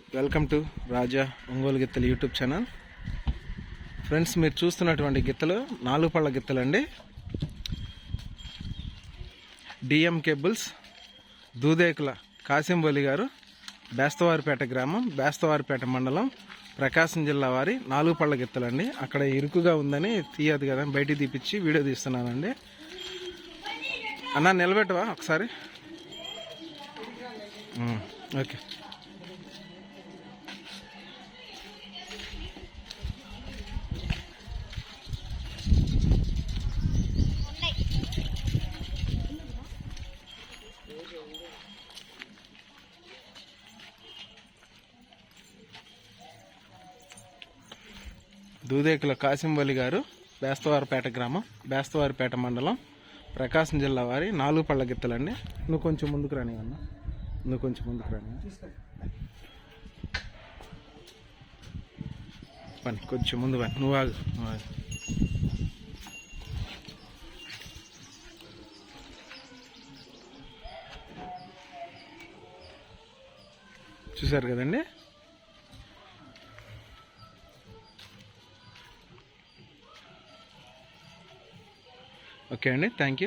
Welcome to రాజా ఒంగోలు గిత్తలు YouTube channel friends మీరు చూస్తున్నటువంటి గిత్తలు నాలుగు పళ్ళ గిత్తలండి డిఎం కేబుల్స్ దూదేకుల కాసింబోలి గారు బేస్తవారిపేట గ్రామం బేస్తవారిపేట మండలం ప్రకాశం జిల్లా వారి నాలుగు పళ్ళ గిత్తలండి అక్కడ ఇరుకుగా ఉందని తీయదు కదా బయటికి తీపిచ్చి వీడియో తీస్తున్నానండి. అన్న నిలబెట్టవా ఒకసారి? ఓకే. దూదేకుల కాసింబలి గారు బేస్తవారిపేట గ్రామం బేస్తవారిపేట మండలం ప్రకాశం జిల్లా వారి నాలుగు పళ్ళ గిత్తలండి. నువ్వు కొంచెం ముందుకు రాని అన్న. నువ్వు కొంచెం ముందుకు రాని. పని కొంచెం ముందు పని. నువ్వు ఆగు నువ్వు ఆగు. చూసారు కదండి? ఓకే అండి థ్యాంక్ యూ